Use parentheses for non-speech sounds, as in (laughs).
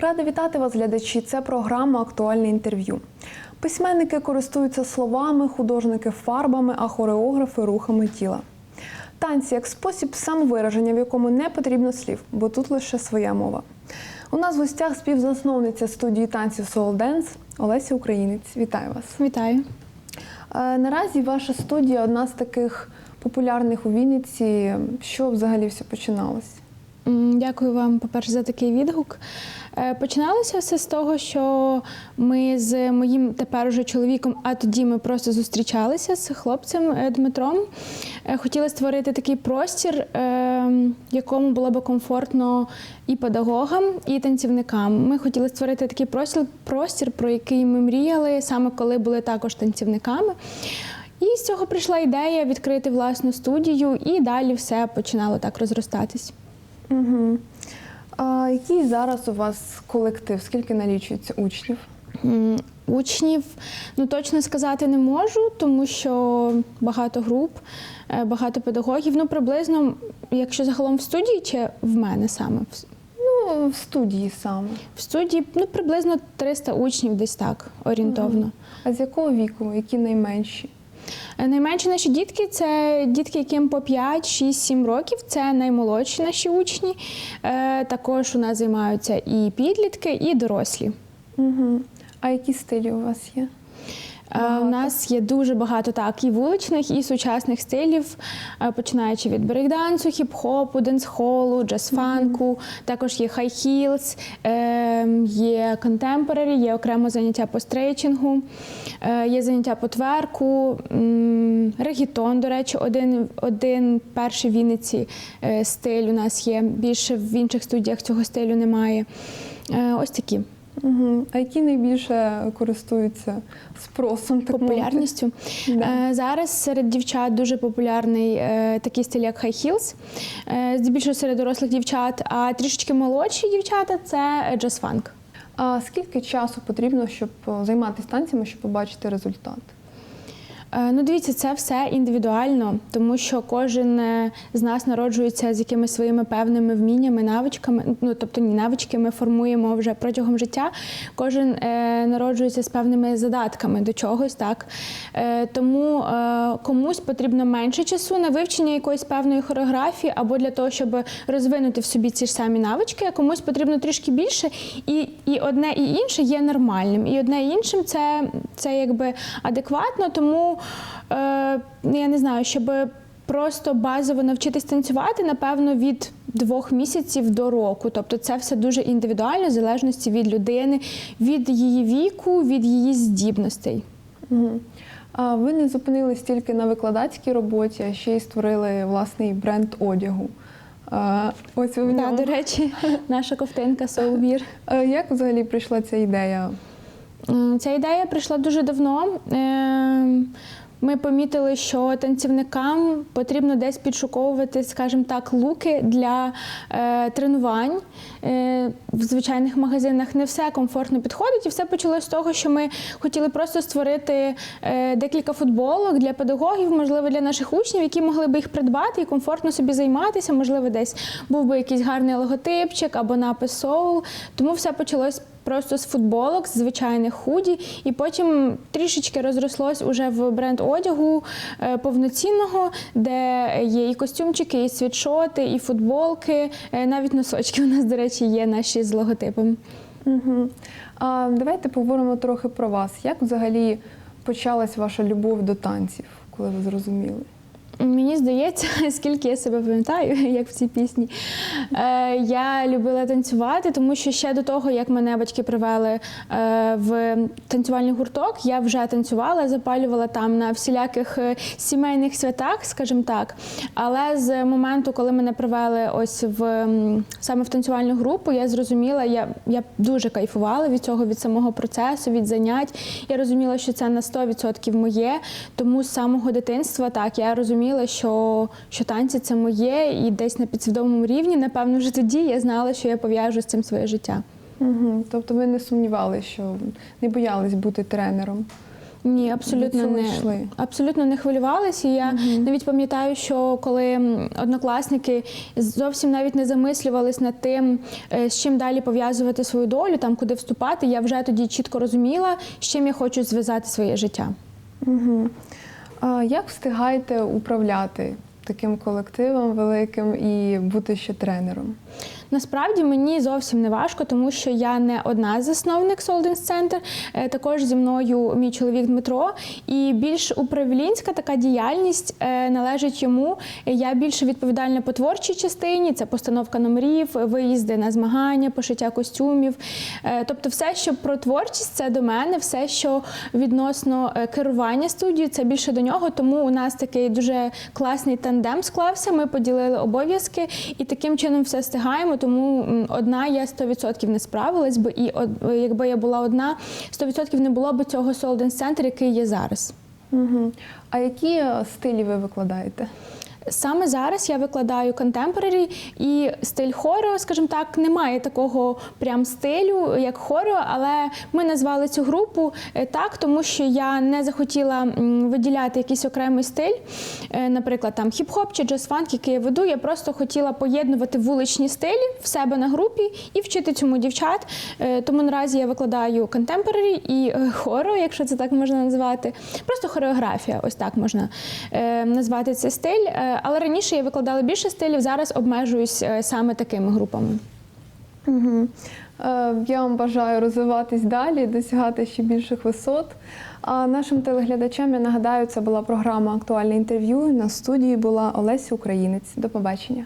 Рада вітати вас, глядачі. Це програма Актуальне інтерв'ю. Письменники користуються словами, художники фарбами, а хореографи рухами тіла. Танці як спосіб самовираження, в якому не потрібно слів, бо тут лише своя мова. У нас в гостях співзасновниця студії танців Soul Dance Олеся Українець. Вітаю вас. Вітаю. Е, Наразі ваша студія одна з таких популярних у Вінниці. Що взагалі все починалось? Дякую вам, по-перше, за такий відгук. Е, Починалося все з того, що ми з моїм тепер уже чоловіком, а тоді ми просто зустрічалися з хлопцем е, Дмитром. Е, Хотіли створити такий простір, е, якому було би комфортно і педагогам, і танцівникам. Ми хотіли створити такий простір, простір, про який ми мріяли, саме коли були також танцівниками. І з цього прийшла ідея відкрити власну студію, і далі все починало так розростатись. Угу. А який зараз у вас колектив? Скільки налічується учнів? Учнів ну точно сказати не можу, тому що багато груп, е, багато педагогів. Ну приблизно, якщо загалом в студії чи в мене саме Ну, в студії саме. в студії, ну приблизно 300 учнів, десь так орієнтовно. А з якого віку? Які найменші? Найменші наші дітки це дітки, яким по 5, 6, 7 років. Це наймолодші наші учні. Е, Також у нас займаються і підлітки, і дорослі. Угу. А які стилі у вас є? Е, У нас є дуже багато так і вуличних, і сучасних стилів, е, починаючи від брейкдансу, хіп-хопу, денсхолу, джаз-фанку. Також є хай хілс, є контемпорарі, є окремо заняття по стрейчингу, е, є заняття по тверку, регітон, до речі, один, один перший в Вінниці стиль у нас є. Більше в інших студіях цього стилю немає. Ось такі. Угу. А які найбільше користуються спросом? Так популярністю. Да. Е, Зараз серед дівчат дуже популярний е, такий стиль, як high heels, е, здебільшого серед дорослих дівчат, а трішечки молодші дівчата це джаз-фанк. А скільки часу потрібно, щоб займатися танцями, щоб побачити результат? Е, Ну, дивіться, це все індивідуально, тому що кожен е, з нас народжується з якимись своїми певними вміннями, навичками. Ну тобто ні навички ми формуємо вже протягом життя. Кожен е, народжується з певними задатками до чогось, так е, тому е, комусь потрібно менше часу на вивчення якоїсь певної хореографії або для того, щоб розвинути в собі ці ж самі навички, а комусь потрібно трішки більше, і, і одне і інше є нормальним. І одне і іншим це, це якби адекватно, тому е, ну, я не знаю, щоб просто базово навчитись танцювати, напевно, від двох місяців до року. Тобто це все дуже індивідуально, в залежності від людини, від її віку, від її здібностей. Угу. А ви не зупинились тільки на викладацькій роботі, а ще й створили власний бренд одягу. А, ось ви в Да, до речі, наша ковтинка Соувір. (laughs) Як взагалі прийшла ця ідея? Ця ідея прийшла дуже давно. Е, Ми помітили, що танцівникам потрібно десь підшуковувати, скажімо так, луки для е, тренувань. Е, в звичайних магазинах не все комфортно підходить, і все почалося з того, що ми хотіли просто створити е, декілька футболок для педагогів, можливо, для наших учнів, які могли би їх придбати і комфортно собі займатися. Можливо, десь був би якийсь гарний логотипчик або напис соул. Тому все почалось просто з футболок, з звичайних худі, і потім трішечки розрослось уже в бренд одягу е, повноцінного, де є і костюмчики, і світшоти, і футболки, е, навіть носочки у нас, до речі, є наші з логотипом. Угу. А давайте поговоримо трохи про вас. Як взагалі почалась ваша любов до танців, коли ви зрозуміли? Мені здається, (laughs) скільки я себе пам'ятаю, (laughs) як в цій пісні. Е, я любила танцювати, тому що ще до того, як мене батьки привели е, в танцювальний гурток, я вже танцювала, запалювала там на всіляких е, сімейних святах, скажімо так. Але з моменту, коли мене привели ось в саме в танцювальну групу, я зрозуміла, я, я дуже кайфувала від цього, від самого процесу, від занять. Я розуміла, що це на 100% моє. Тому з самого дитинства так я розуміла, що, що танці це моє, і десь на підсвідомому рівні, напевно, вже тоді я знала, що я пов'яжу з цим своє життя. Угу. Тобто ви не сумнівалися, що не боялись бути тренером? Ні, абсолютно не йшли? абсолютно не хвилювалася. І Я навіть пам'ятаю, що коли однокласники зовсім навіть не замислювались над тим, е, з чим далі пов'язувати свою долю, там куди вступати. Я вже тоді чітко розуміла, з чим я хочу зв'язати своє життя. Угу. А як встигаєте управляти таким колективом великим і бути ще тренером? Насправді мені зовсім не важко, тому що я не одна засновник Soldens Center, е, також зі мною мій чоловік Дмитро. І більш управлінська така діяльність е, належить йому. Я більше відповідальна по творчій частині, це постановка номерів, виїзди на змагання, пошиття костюмів. Е, Тобто, все, що про творчість, це до мене, все, що відносно керування студією, це більше до нього. Тому у нас такий дуже класний тандем склався. Ми поділили обов'язки і таким чином все встигаємо. Тому одна я 100% не справилась би, і од- якби я була одна, 100% не було б цього Солден Center, який є зараз. Угу. А які е, стилі ви викладаєте? Саме зараз я викладаю контемпорарі і стиль хоро, скажімо так, немає такого прям стилю, як хоро, але ми назвали цю групу е, так, тому що я не захотіла виділяти якийсь окремий стиль, Е, наприклад, там хіп-хоп чи джаз-фанк, який я веду. Я просто хотіла поєднувати вуличні стилі в себе на групі і вчити цьому дівчат. Е, Тому наразі я викладаю контемпорарі і хоро, якщо це так можна назвати. Просто хореографія, ось так можна назвати цей стиль. Але раніше я викладала більше стилів, зараз обмежуюсь е, саме такими групами. Угу. Я вам бажаю розвиватись далі, досягати ще більших висот. А нашим телеглядачам я нагадаю, це була програма Актуальне інтерв'ю. На студії була Олеся Українець. До побачення.